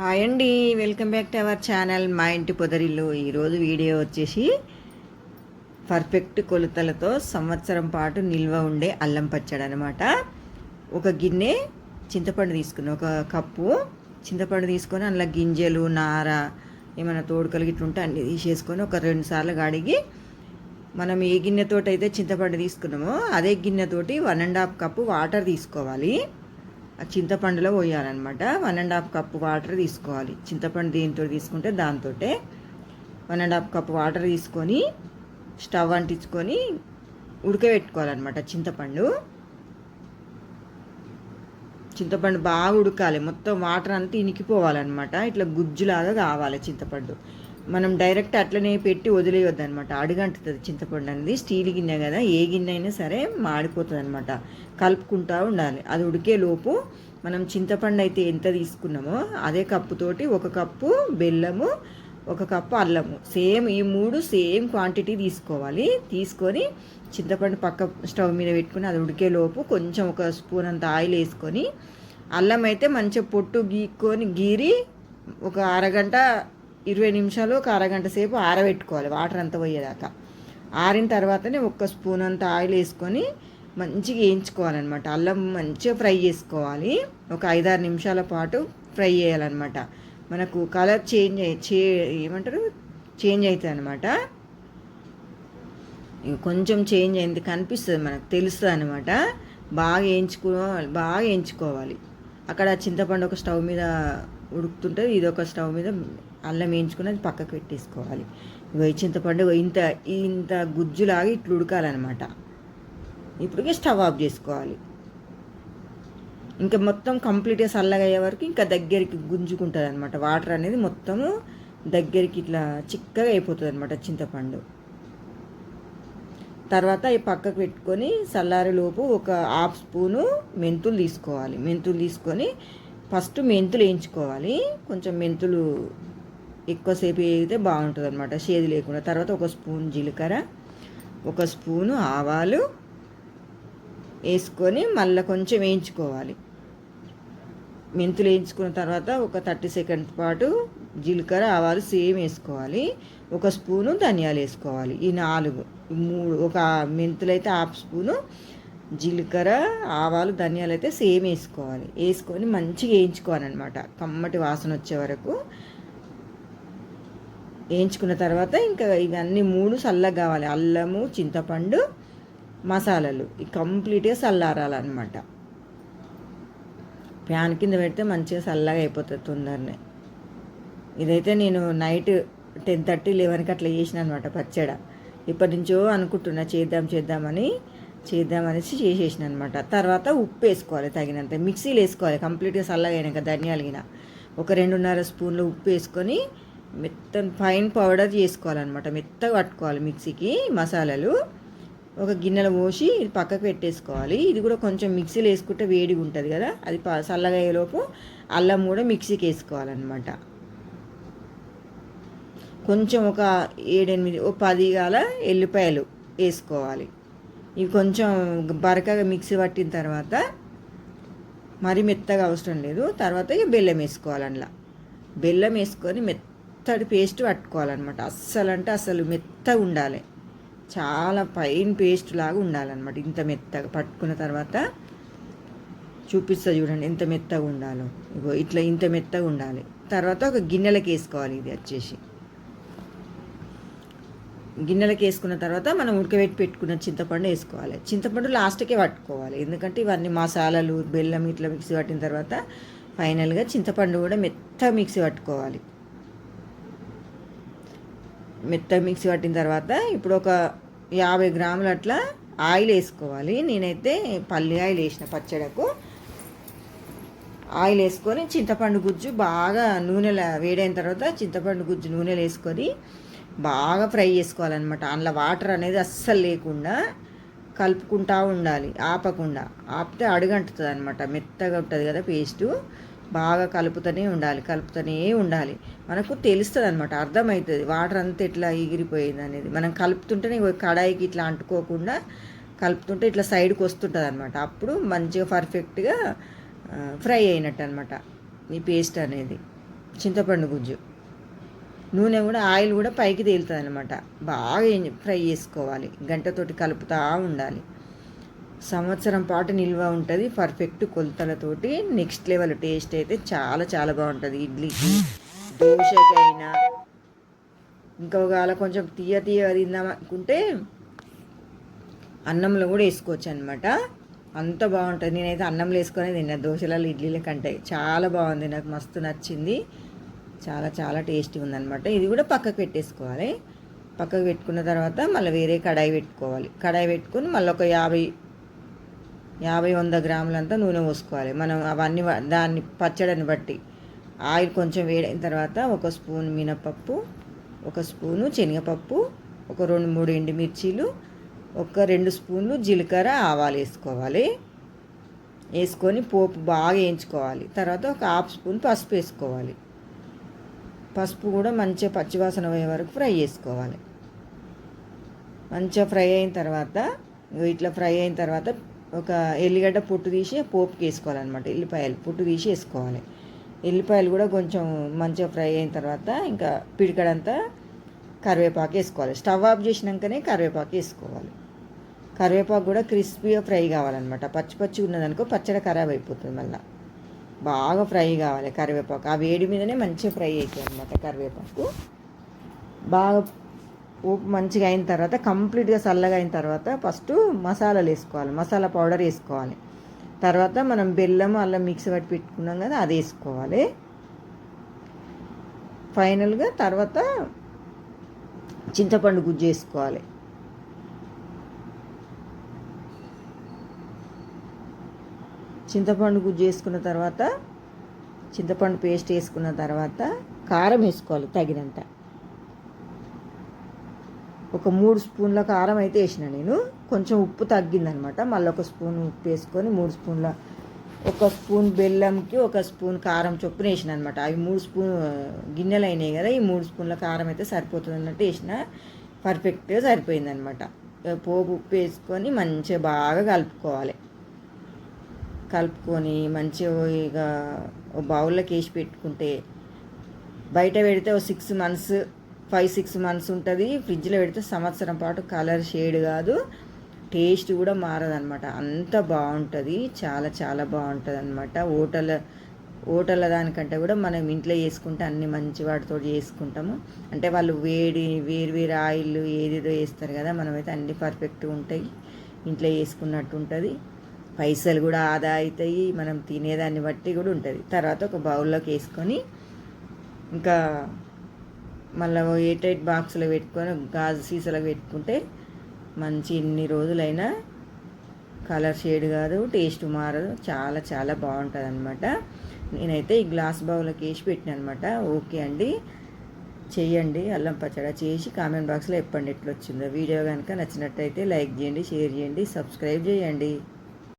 Hi అండి welcome back to our channel మా ఇంటి పొదరిల్లు. ఈరోజు వీడియో వచ్చేసి పర్ఫెక్ట్ కొలతలతో సంవత్సరం పాటు నిల్వ ఉండే అల్లం పచ్చడి అనమాట ఒక గిన్నె చింతపండు తీసుకుని ఒక కప్పు చింతపండు తీసుకొని అందులో గింజలు నార ఏమైనా తోడుకలు గిట్ల ఉంటే అన్ని తీసేసుకొని ఒక రెండు సార్లు కడిగి మనం ఏ గిన్నెతోటి అయితే చింతపండు తీసుకున్నామో అదే గిన్నెతోటి one and half cup water తీసుకోవాలి. ఆ చింతపండులో పోయాలన్నమాట. One and half cup water తీసుకోవాలి. చింతపండు దీంతో తీసుకుంటే దాంతో one and half cup water తీసుకొని స్టవ్ అంటించుకొని ఉడకబెట్టుకోవాలన్నమాట చింతపండు. చింతపండు బాగా ఉడకాలి. మొత్తం వాటర్ అంతా ఇనికిపోవాలన్నమాట. ఇట్లా గుజ్జులాగా కావాలి చింతపండు. మనం డైరెక్ట్ అట్లనే పెట్టి వదిలేయొద్దు అనమాట అడుగంటుతుంది చింతపండు అనేది స్టీల్ గిన్నె కదా ఏ గిన్నె అయినా సరే మాడిపోతుంది అనమాట కలుపుకుంటూ ఉండాలి. అది ఉడికే లోపు మనం చింతపండు అయితే ఎంత తీసుకున్నామో అదే కప్పుతోటి ఒక కప్పు బెల్లము ఒక కప్పు అల్లము. సేమ్ ఈ మూడు సేమ్ క్వాంటిటీ తీసుకోవాలి. తీసుకొని చింతపండు పక్క స్టవ్ మీద పెట్టుకుని అది ఉడికే లోపు కొంచెం ఒక స్పూన్ అంత ఆయిల్ వేసుకొని అల్లం అయితే మంచిగా పొట్టు గీక్కొని గీరి ఒక అరగంట ఇరవై నిమిషాలు ఒక అరగంట సేపు ఆరబెట్టుకోవాలి. వాటర్ అంతా పోయేదాకా. ఆరిన తర్వాతనే ఒక్క స్పూన్ అంత ఆయిల్ వేసుకొని మంచిగా వేయించుకోవాలన్నమాట. అల్లం మంచిగా ఫ్రై చేసుకోవాలి. ఒక ఐదారు నిమిషాల పాటు ఫ్రై చేయాలన్నమాట. మనకు కలర్ చేంజ్ చే ఏమంటారు? చేంజ్ అవుతుంది అనమాట కొంచెం చేంజ్ అయింది కనిపిస్తుంది మనకు తెలుస్తుంది అనమాట బాగా వేయించుకోవాలి బాగా వేయించుకోవాలి. అక్కడ చింతపండు ఒక స్టవ్ మీద ఉడుకుతుంటే ఇది ఒక స్టవ్ మీద అల్లం వేయించుకుని అది పక్కకు పెట్టేసుకోవాలి. వేయి చింతపండు ఇంత ఇంత గుజ్జులాగా ఇట్లా ఉడకాలన్నమాట. ఇప్పటికే స్టవ్ ఆఫ్ చేసుకోవాలి. ఇంకా మొత్తం కంప్లీట్గా చల్లగా అయ్యే వరకు ఇంకా దగ్గరికి గుంజుకుంటుంది అనమాట వాటర్ అనేది మొత్తము దగ్గరికి ఇట్లా చిక్కగా అయిపోతుంది అనమాట చింతపండు. తర్వాత ఈ పక్కకు పెట్టుకొని చల్లారి లోపు ఒక హాఫ్ స్పూను మెంతులు తీసుకోవాలి. మెంతులు తీసుకొని ఫస్ట్ మెంతులు వేయించుకోవాలి. కొంచెం మెంతులు ఎక్కువసేపు వేగితే బాగుంటుంది అనమాట చేదు లేకుండా. తర్వాత ఒక స్పూన్ జీలకర్ర ఒక స్పూను ఆవాలు వేసుకొని మళ్ళీ కొంచెం వేయించుకోవాలి. మెంతులు వేయించుకున్న తర్వాత ఒక థర్టీ సెకండ్స్ పాటు జీలకర్ర ఆవాలు సేమ్ వేసుకోవాలి. ఒక స్పూను ధనియాలు వేసుకోవాలి. ఈ నాలుగు మూడు ఒక మెంతులు అయితే హాఫ్ స్పూను జీలకర్ర ఆవాలు ధనియాలు అయితే సేమ్ వేసుకోవాలి. వేసుకొని మంచిగా వేయించుకోవాలన్నమాట. కమ్మటి వాసన వచ్చే వరకు వేయించుకున్న తర్వాత ఇంకా ఇవన్నీ మూడు చల్లగా కావాలి. అల్లము చింతపండు మసాలాలు. ఈ కంప్లీట్గా చల్లారాలన్నమాట. ప్యాన్ కింద పెడితే మంచిగా చల్లగా అయిపోతుంది తొందరనే. ఇదైతే నేను నైట్ టెన్ థర్టీ లెవెన్కి అట్లా చేసిన అనమాట పచ్చడ. ఇప్పటి నుంచో అనుకుంటున్నా చేద్దాం చేద్దామని చేద్దామనేసి చేసేసిన అనమాట తర్వాత ఉప్పు వేసుకోవాలి తగినంత. మిక్సీలో వేసుకోవాలి. కంప్లీట్గా చల్లగా అయినాక ధనియాలు గిన. ఒక రెండున్నర స్పూన్లు ఉప్పు వేసుకొని మెత్త ఫైన్ పౌడర్ చేసుకోవాలన్నమాట. మెత్తగా పట్టుకోవాలి మిక్సీకి మసాలాలు. ఒక గిన్నెలో పోసి ఇది పక్కకు పెట్టేసుకోవాలి. ఇది కూడా కొంచెం మిక్సీలో వేసుకుంటే వేడిగా ఉంటుంది కదా. అది చల్లగా అయ్యేలోపు అల్లం కూడా మిక్సీకి వేసుకోవాలన్నమాట. కొంచెం ఒక ఏడెనిమిది ఓ పది గాల ఎల్లిపాయలు వేసుకోవాలి. ఇవి కొంచెం బరకగా మిక్సీ పట్టిన తర్వాత మరి మెత్తగా అవసరం లేదు. తర్వాత ఇక బెల్లం వేసుకోవాలి అందులో. బెల్లం వేసుకొని మెత్త మెత్తడి పేస్ట్ పట్టుకోవాలన్నమాట. అస్సలు అంటే అసలు మెత్తగా ఉండాలి. చాలా ఫైన్ పేస్ట్ లాగా ఉండాలన్నమాట. ఇంత మెత్తగా పట్టుకున్న తర్వాత చూపిస్తా చూడండి ఎంత మెత్తగా ఉండాలో. ఇగో ఇట్లా ఇంత మెత్తగా ఉండాలి. తర్వాత ఒక గిన్నెలకు వేసుకోవాలి ఇది వచ్చేసి. గిన్నెలకు వేసుకున్న తర్వాత మనం ఉడకబెట్టి పెట్టుకున్న చింతపండు వేసుకోవాలి. చింతపండు లాస్ట్కే పట్టుకోవాలి. ఎందుకంటే ఇవన్నీ మసాలాలు బెల్లం ఇట్లా మిక్సీ పట్టిన తర్వాత ఫైనల్గా చింతపండు కూడా మెత్త మిక్సీ పట్టుకోవాలి. మెత్త మిక్సీ పట్టిన తర్వాత ఇప్పుడు ఒక యాభై గ్రాములు అట్లా ఆయిల్ వేసుకోవాలి. నేనైతే పల్లి ఆయిల్ వేసిన పచ్చడకు. ఆయిల్ వేసుకొని చింతపండు గుజ్జు బాగా నూనెలో వేడైన తర్వాత చింతపండు గుజ్జు నూనెలో వేసుకొని బాగా ఫ్రై చేసుకోవాలన్నమాట. అందులో వాటర్ అనేది అస్సలు లేకుండా కలుపుకుంటా ఉండాలి. ఆపకుండా. ఆపితే అడుగంటుతుంది అనమాట మెత్తగా ఉంటుంది కదా పేస్టు. బాగా కలుపుతూనే ఉండాలి కలుపుతూనే ఉండాలి. మనకు తెలుస్తుంది అనమాట అర్థమవుతుంది వాటర్ అంతా ఎట్లా ఎగిరిపోయింది అనేది మనం కలుపుతుంటేనే కడాయికి ఇట్లా అంటుకోకుండా కలుపుతుంటే ఇట్లా సైడ్కి వస్తుంటుంది అనమాట అప్పుడు మంచిగా పర్ఫెక్ట్గా ఫ్రై అయినట్టు అనమాట ఈ పేస్ట్ అనేది. చింతపండు గుజ్జు. నూనె కూడా ఆయిల్ కూడా పైకి తేలుతుంది అనమాట బాగా ఫ్రై చేసుకోవాలి. గంటతోటి కలుపుతూ ఉండాలి. సంవత్సరం పాటు నిల్వ ఉంటుంది. పర్ఫెక్ట్ కొలతలతోటి నెక్స్ట్ లెవెల్ టేస్ట్ అయితే చాలా చాలా బాగుంటుంది. ఇడ్లీకి దోశకైనా. ఇంకా ఒకవేళ కొంచెం తీయ తీయ తిందాం అనుకుంటే అన్నంలో కూడా వేసుకోవచ్చు అనమాట అంత బాగుంటుంది. నేనైతే అన్నంలో వేసుకొని తిన్నా. దోశలలో ఇడ్లీల కంటే చాలా బాగుంది. నాకు మస్తు నచ్చింది. చాలా చాలా టేస్టీ ఉందనమాట ఇది కూడా పక్కకు పెట్టేసుకోవాలి. పక్కకు పెట్టుకున్న తర్వాత మళ్ళీ వేరే కడాయి పెట్టుకోవాలి. కడాయి పెట్టుకొని మళ్ళీ ఒక యాభై యాభై వంద గ్రాములంతా నూనె పోసుకోవాలి. మనం అవన్నీ దాన్ని పచ్చడిని బట్టి. ఆయిల్ కొంచెం వేడైన తర్వాత ఒక స్పూన్ మినపప్పు ఒక స్పూను శనగపప్పు ఒక రెండు మూడు ఎండుమిర్చీలు ఒక రెండు స్పూన్లు జీలకర్ర ఆవాలు వేసుకోవాలి. వేసుకొని పోపు బాగా వేయించుకోవాలి. తర్వాత ఒక హాఫ్ స్పూన్ పసుపు వేసుకోవాలి. పసుపు కూడా మంచిగా పచ్చివాసన పోయే వరకు ఫ్రై చేసుకోవాలి. మంచిగా ఫ్రై అయిన తర్వాత ఇట్లా ఫ్రై అయిన తర్వాత ఒక ఎల్లిగడ్డ పొట్టు తీసి పోపుకి వేసుకోవాలన్నమాట. ఎల్లిపాయలు పొట్టు తీసి వేసుకోవాలి. ఎల్లిపాయలు కూడా కొంచెం మంచిగా ఫ్రై అయిన తర్వాత ఇంకా పిడికడంతా కరివేపాకు వేసుకోవాలి. స్టవ్ ఆఫ్ చేసినాకనే కరివేపాకు వేసుకోవాలి. కరివేపాకు కూడా క్రిస్పీగా ఫ్రై కావాలన్నమాట. పచ్చి పచ్చి ఉన్నదనుకో పచ్చడి ఖరాబ్ అయిపోతుంది మళ్ళీ. బాగా ఫ్రై కావాలి కరివేపాకు. ఆ వేడి మీదనే మంచిగా ఫ్రై అవుతుంది అనమాట కరివేపాకు. బాగా మంచిగా అయిన తర్వాత కంప్లీట్గా చల్లగా అయిన తర్వాత ఫస్ట్ మసాలాలు వేసుకోవాలి. మసాలా పౌడర్ వేసుకోవాలి. తర్వాత మనం బెల్లం అల్లం మిక్స్ పట్టి పెట్టుకున్నాం కదా అది వేసుకోవాలి. ఫైనల్గా తర్వాత చింతపండు గుజ్జు వేసుకోవాలి. చింతపండు గుజ్జు వేసుకున్న తర్వాత చింతపండు పేస్ట్ వేసుకున్న తర్వాత కారం వేసుకోవాలి తగినంత. ఒక మూడు స్పూన్ల కారం అయితే వేసిన నేను. కొంచెం ఉప్పు తగ్గిందనమాట. మళ్ళీ ఒక స్పూన్ ఉప్పు వేసుకొని మూడు స్పూన్ల ఒక స్పూన్ బెల్లంకి ఒక స్పూన్ కారం చొప్పున వేసిన అనమాట అవి మూడు స్పూన్ గిన్నెలు అయినాయి కదా ఈ మూడు స్పూన్ల కారం అయితే సరిపోతుంది అన్నట్టు వేసిన. పర్ఫెక్ట్గా సరిపోయింది అనమాట పోపు ఉప్పు వేసుకొని మంచిగా బాగా కలుపుకోవాలి. కలుపుకొని మంచిగా ఇక బౌల్లోకి వేసి పెట్టుకుంటే బయట పెడితే ఒక six months five six months ఉంటుంది. ఫ్రిడ్జ్లో పెడితే సంవత్సరం పాటు కలర్ షేడ్ కాదు. టేస్ట్ కూడా మారదనమాట అంత బాగుంటుంది. చాలా చాలా బాగుంటుంది అనమాట హోటల్ హోటల్ దానికంటే కూడా మనం ఇంట్లో చేసుకుంటే అన్ని మంచి వాటితో చేసుకుంటాము. అంటే వాళ్ళు వేడి వేరు వేరు ఆయిల్ ఏదేదో వేస్తారు కదా మనమైతే అన్ని పర్ఫెక్ట్గా ఉంటాయి. ఇంట్లో చేసుకున్నట్టు ఉంటుంది. పైసలు కూడా ఆదా అవుతాయి. మనం తినేదాన్ని బట్టి కూడా ఉంటుంది. తర్వాత ఒక బౌల్లోకి వేసుకొని ఇంకా మళ్ళీ ఎయిట్ ఎయిట్ బాక్స్లో పెట్టుకొని గాజు సీసాలో పెట్టుకుంటే మంచి ఎన్ని రోజులైనా కలర్ షేడ్ కాదు టేస్ట్ మారదు. చాలా చాలా బాగుంటుంది అనమాట నేనైతే ఈ గ్లాస్ బౌల్లోకి వేసి పెట్టిన అనమాట ఓకే అండి. చేయండి అల్లం పచ్చడి చేసి కామెంట్ బాక్స్లో చెప్పండి ఎట్లా వచ్చిందో వీడియో కనుక నచ్చినట్టయితే లైక్ చేయండి షేర్ చేయండి సబ్స్క్రైబ్ చేయండి.